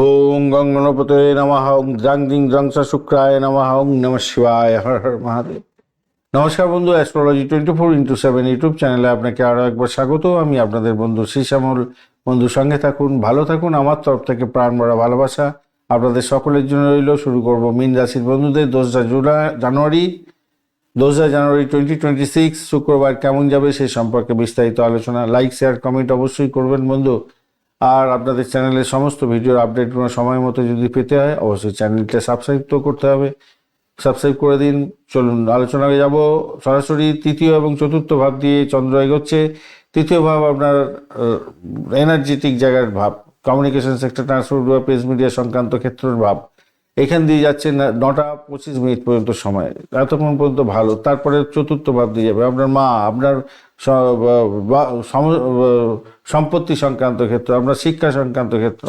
ওং গং গণপতে নমঃ ওং দ্রাং দিং দ্রাং সা শুক্রায় নমঃ ওং নম শিবায়, হর হর মহাদেব। নমস্কার বন্ধু astrology twenty four into seven YouTube চ্যানেলে আপনাকে আরও একবার স্বাগত। আমি আপনাদের বন্ধু শ্রীশ্যামল। বন্ধুর সঙ্গে থাকুন, ভালো থাকুন। আমার তরফ থেকে প্রাণ ভরা ভালোবাসা আপনাদের সকলের জন্য রইল। শুরু করব মিন রাশির বন্ধুদের দোসরা জুলাই, জানুয়ারি। দোসরা জানুয়ারি টোয়েন্টি টোয়েন্টি সিক্স শুক্রবার কেমন যাবে সে সম্পর্কে বিস্তারিত আলোচনা। লাইক শেয়ার কমেন্ট অবশ্যই করবেন বন্ধু। আর আপনাদের চ্যানেলের সমস্ত ভিডিওর আপডেটগুলো সময় মতো যদি পেতে হয়, অবশ্যই চ্যানেলটা সাবস্ক্রাইব তো করতে হবে। সাবস্ক্রাইব করে দিন। চলুন, আলোচনায় যাব। সরাসরি তৃতীয় এবং চতুর্থ ভাব দিয়ে চন্দ্র এগোচ্ছে। তৃতীয় ভাব আপনার এনার্জেটিক জায়গার ভাব। কমিউনিকেশন সেক্টর ট্রান্সপোর্ট বা প্রেস মিডিয়া সংক্রান্ত ক্ষেত্রের ভাব। এখান দিয়ে যাচ্ছে নটা পঁচিশ মিনিট পর্যন্ত সময়, এতক্ষণ পর্যন্ত ভালো। তারপরে চতুর্থ ভাব দিয়ে যাবে। আপনার মা, আপনার সম্পত্তি সংক্রান্ত ক্ষেত্র, আপনার শিক্ষা সংক্রান্ত ক্ষেত্র,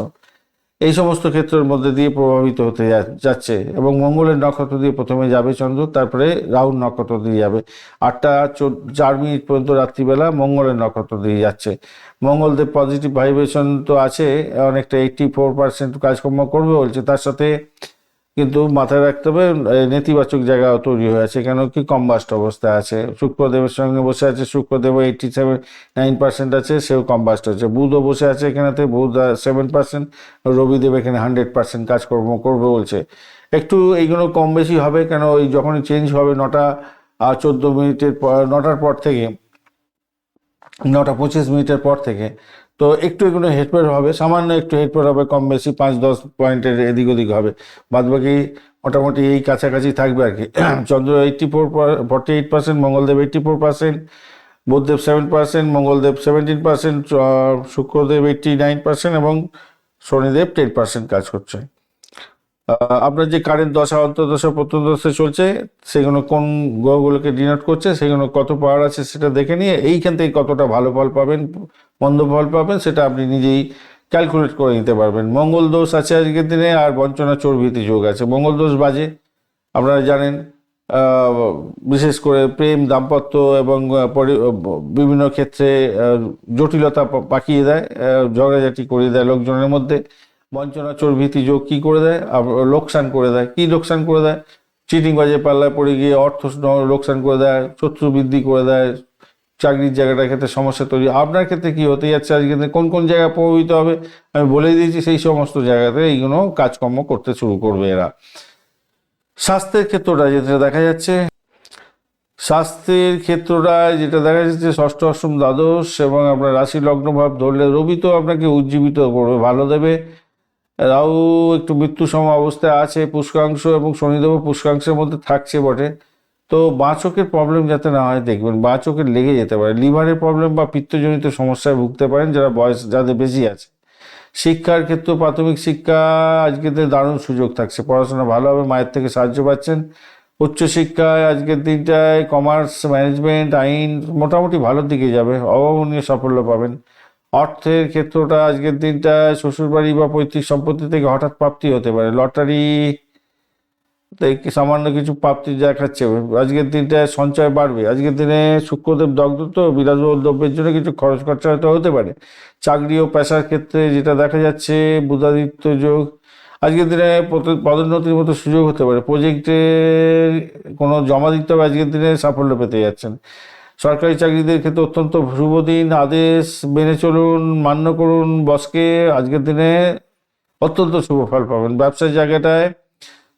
এই সমস্ত ক্ষেত্রের মধ্যে দিয়ে প্রভাবিত হতে যাচ্ছে। এবং মঙ্গলের নক্ষত্র দিয়ে প্রথমে যাবে চন্দ্র, তারপরে রাহুল নক্ষত্র দিয়ে যাবে। আটটা চার মিনিট পর্যন্ত রাত্রিবেলা মঙ্গলের নক্ষত্র দিয়ে যাচ্ছে। মঙ্গলদেব পজিটিভ ভাইব্রেশন তো আছে, অনেকটা এইটটি ফোর পার্সেন্ট কাজকর্ম করবে বলছে। তার সাথে কিন্তু মাথায় রাখতে হবে নেতিবাচক জায়গা তৈরি হয়ে আছে। কেন কি কম্বাস্ট অবস্থা আছে। শুক্রদেবের সঙ্গে বসে আছে Shukradev eighty seven nine percent আছে, সেও কম্বাস্ট আছে বুধও বসে আছে এখানেতে, বুধ সেভেন পার্সেন্ট রবিদেব এখানে হান্ড্রেড পার্সেন্ট কাজকর্ম করবে বলছে। একটু এইগুলো কম বেশি হবে কেন? ওই যখনই চেঞ্জ হবে নটা চোদ্দ মিনিটের পর, নটার পর থেকে নটা পঁচিশ মিনিটের পর থেকে। তো একটু এগুলো হেডপের হবে, সামান্য একটু হেডপের হবে, কম বেশি পাঁচ দশ পয়েন্টের এদিক ওদিক হবে। বাদ বাকি মোটামুটি এই কাছাকাছি থাকবে আর কি। Chandra eighty four forty eight percent Mangaldev eighty four percent Budhdev seven percent Mangaldev seventeen percent Shukradev eighty nine percent এবং শনিদেব টেন পার্সেন্ট কাজ করছে। আপনার যে কারেন্ট দশা, অন্তর্দশা প্রত্যদশা চলছে সেগুলো কোন গ্রহগুলোকে ডিনোট করছে সেগুলো কত পাওয়ার আছে সেটা দেখে নিয়ে এইখান থেকে কতটা ভালো ফল পাবেন, মন্দ ফল পাবেন, সেটা আপনি নিজেই ক্যালকুলেট করে নিতে পারবেন। মঙ্গল দোষ আছে আজকের দিনে, আর বঞ্চনা চর্বিতে যোগ আছে। মঙ্গল দোষ বাজে। আপনারা জানেন বিশেষ করে প্রেম, দাম্পত্য এবং বিভিন্ন ক্ষেত্রে জটিলতা পাকিয়ে দেয় ঝগড়াঝাটি করে দেয় লোকজনের মধ্যে। বঞ্চনা চর্বিতি যোগ কি করে দেয়? লোকসান করে দেয়। কি লোকসান করে দেয়? চিটিং বাজে পাল্লায় পড়ে গিয়ে অর্থ লোকসান করে দেয়, শত্রু বৃদ্ধি করে দেয়, চাকরির জায়গাটার ক্ষেত্রে সমস্যা তৈরি। আপনার ক্ষেত্রে কি হতে যাচ্ছে? আজকে কোন কোন জায়গায় প্রভাবিত হবে? আমি বলে দিয়েছি, সেই সমস্ত জায়গাতে এইগুলো কাজকর্ম করতে শুরু করবে এরা। স্বাস্থ্যের ক্ষেত্রটা যেটা দেখা যাচ্ছে, স্বাস্থ্যের ক্ষেত্রটা যেটা দেখা যাচ্ছে, ষষ্ঠ, অষ্টম, দ্বাদশ এবং আপনার রাশি লগ্ন ভাব ধরলে রবি তো আপনাকে উজ্জীবিত করবে, ভালো দেবে। রাহু একটু মৃত্যু সম অবস্থায় আছে, পুষ্কাংশ এবং শনিদেবও পুষ্কাংশের মধ্যে থাকছে বটে। তো বাঁ চোখের প্রবলেম যাতে না হয়, দেখবেন বাঁ চোখের লেগে যেতে পারে। লিভারের প্রবলেম বা পিত্তজনিত সমস্যায় ভুগতে পারেন যারা বয়স, যাদের বেশি আছে। শিক্ষার ক্ষেত্রে প্রাথমিক শিক্ষা আজকের দিনে দারুণ সুযোগ থাকছে। পড়াশোনা ভালো হবে, মায়ের থেকে সাহায্য পাচ্ছেন। উচ্চশিক্ষায় আজকের দিনটায় কমার্স ম্যানেজমেন্ট আইন মোটামুটি ভালোর দিকে যাবে। অভাবনীয় সাফল্য পাবেন। অর্থের ক্ষেত্রটা আজকের দিনটায় শ্বশুরবাড়ি বা পৈতৃক সম্পত্তি থেকে হঠাৎ প্রাপ্তি হতে পারে। লটারি সামান্য কিছু প্রাপ্তি দেখাচ্ছে আজকের দিনটায় সঞ্চয় বাড়বে। আজকের দিনে শুক্রদেব দগ্ধ, বিলাসবহুল দ্রব্যের জন্য কিছু খরচ খরচা হয়তো হতে পারে। চাকরি ও পেশার ক্ষেত্রে যেটা দেখা যাচ্ছে বুধাদিত্য যোগ, আজকের দিনে পদোন্নতির মতো সুযোগ হতে পারে। প্রজেক্টে কোনো জমা দিতে হবে আজকের দিনে সাফল্য পেতে যাচ্ছেন। সরকারি চাকরিদের ক্ষেত্রে অত্যন্ত শুভ দিন আদেশ মেনে চলুন, মান্য করুন বসকে। আজকের দিনে অত্যন্ত শুভ ফল পাবেন। ব্যবসার জায়গাটায়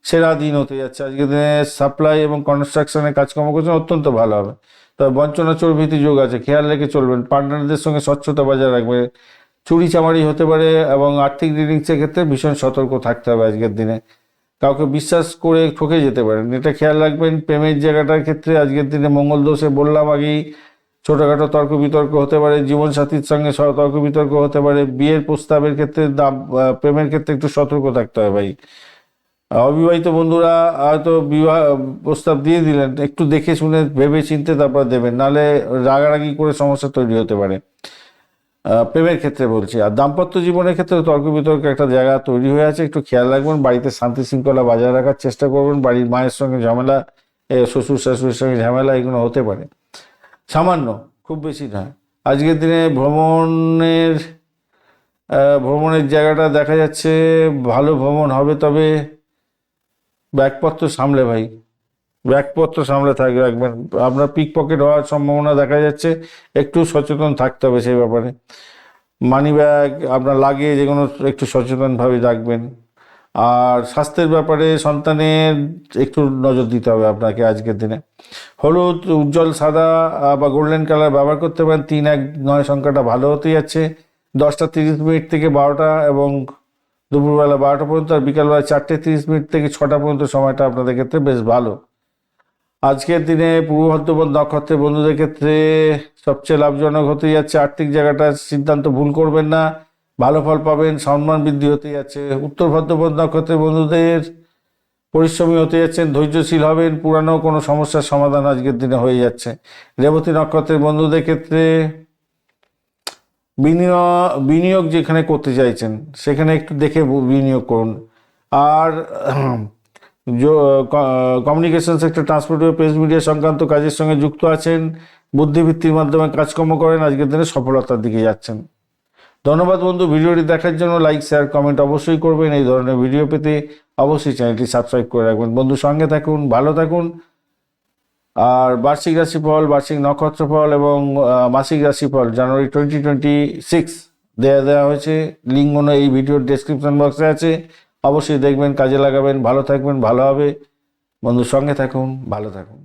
সেরা দিন হতে যাচ্ছে। আজকের দিনে সাপ্লাই এবং কনস্ট্রাকশনের কাজকর্ম করছেন, অত্যন্ত ভালো হবে। তবে বঞ্চনা চর্বিতি যোগ আছে। খেয়াল রেখে চলবেন। পার্টনারদের সঙ্গে স্বচ্ছতা বজায় রাখবে। চুরি চামারি হতে পারে এবং আর্থিক রিডিংসের ক্ষেত্রে ভীষণ সতর্ক থাকতে হবে আজকের দিনে। কাউকে বিশ্বাস করে ঠকে যেতে পারেন। এটা খেয়াল রাখবেন, প্রেমের জায়গাটার ক্ষেত্রে আজকের দিনে মঙ্গল দোষে বললাম আগেই, ছোটোখাটো তর্ক বিতর্ক হতে পারে, জীবনসাথীর সঙ্গে তর্ক বিতর্ক হতে পারে, বিয়ের প্রস্তাবের ক্ষেত্রে দাম প্রেমের ক্ষেত্রে একটু সতর্ক থাকতে হবে ভাই। অবিবাহিত বন্ধুরা হয়তো বিবাহ, প্রস্তাব দিয়ে দিলেন, একটু দেখে শুনে ভেবে চিনতে তারপর দেবেন, নালে রাগারাগি করে সমস্যা তৈরি হতে পারে। প্রেমের ক্ষেত্রে বলছি। আর দাম্পত্য জীবনের ক্ষেত্রে তর্ক বিতর্ক একটা জায়গা তৈরি হয়ে আছে। একটু খেয়াল রাখবেন, বাড়িতে শান্তি শৃঙ্খলা বজায় রাখার চেষ্টা করবেন, বাড়ির মায়ের সঙ্গে ঝামেলা শ্বশুর শাশুড়ির সঙ্গে ঝামেলা, এগুলো হতে পারে। সামান্য, খুব বেশি নয় আজকের দিনে ভ্রমণের ভ্রমণের জায়গাটা দেখা যাচ্ছে, ভালো ভ্রমণ হবে, তবে ব্যাগপত্র সামলে ভাই। ব্যাগপত্র সামলে থাকবে রাখবেন আপনার পিক পকেট হওয়ার সম্ভাবনা দেখা যাচ্ছে। একটু সচেতন থাকতে হবে সেই ব্যাপারে। মানি ব্যাগ আপনার লাগে যে কোনো একটু সচেতনভাবে রাখবেন। আর স্বাস্থ্যের ব্যাপারে সন্তানের একটু নজর দিতে হবে আপনাকে আজকের দিনে। হলুদ, উজ্জ্বল সাদা বা গোল্ডেন কালার ব্যবহার করতে পারেন। তিন, এক, নয় সংখ্যাটা ভালো হতে যাচ্ছে। দশটা তিরিশ মিনিট থেকে বারোটা এবং দুপুরবেলা বারোটা পর্যন্ত আর বিকালবেলা চারটে তিরিশ মিনিট থেকে ছটা পর্যন্ত সময়টা আপনাদের ক্ষেত্রে বেশ ভালো। আজকের দিনে পূর্ব ভদ্রপদ নক্ষত্রের বন্ধুদের ক্ষেত্রে সবচেয়ে লাভজনক হতে যাচ্ছে আর্থিক জায়গাটা সিদ্ধান্ত ভুল করবেন না, ভালো ফল পাবেন, সম্মান বৃদ্ধি হতে যাচ্ছে। উত্তর ভদ্রপদ নক্ষত্রের বন্ধুদের পরিশ্রমী হতে যাচ্ছেন, ধৈর্যশীল হবেন, পুরানো কোনো সমস্যার সমাধান আজকের দিনে হয়ে যাচ্ছে। রেবতী নক্ষত্রের বন্ধুদের ক্ষেত্রে বিনিয়োগ বিনিয়োগ যেখানে করতে চাইছেন, সেখানে একটু দেখে বিনিয়োগ করুন। আর communication sector transport press media সংক্রান্ত কাজের সঙ্গে যুক্ত আছেন, বুদ্ধিবৃত্তির মাধ্যমে কাজকর্ম করেন, আজকের দিনে সফলতার দিকে যাচ্ছেন। ধন্যবাদ বন্ধু, ভিডিওটি দেখার জন্য লাইক শেয়ার কমেন্ট অবশ্যই করবেন। এই ধরনের ভিডিও পেতে অবশ্যই চ্যানেলটি সাবস্ক্রাইব করে রাখবেন। বন্ধু, সঙ্গে থাকুন, ভালো থাকুন। আর বার্ষিক রাশিফল, বার্ষিক নক্ষত্রফল এবং মাসিক রাশিফল জানুয়ারি টোয়েন্টি টোয়েন্টি সিক্স দেওয়া দেওয়া হয়েছে। লিঙ্ক এই ভিডিওর ডেসক্রিপশন বক্সে আছে। অবশ্যই দেখবেন কাজে লাগাবেন ভালো থাকবেন ভালো হবে। বন্ধুর সঙ্গে থাকুন ভালো থাকুন।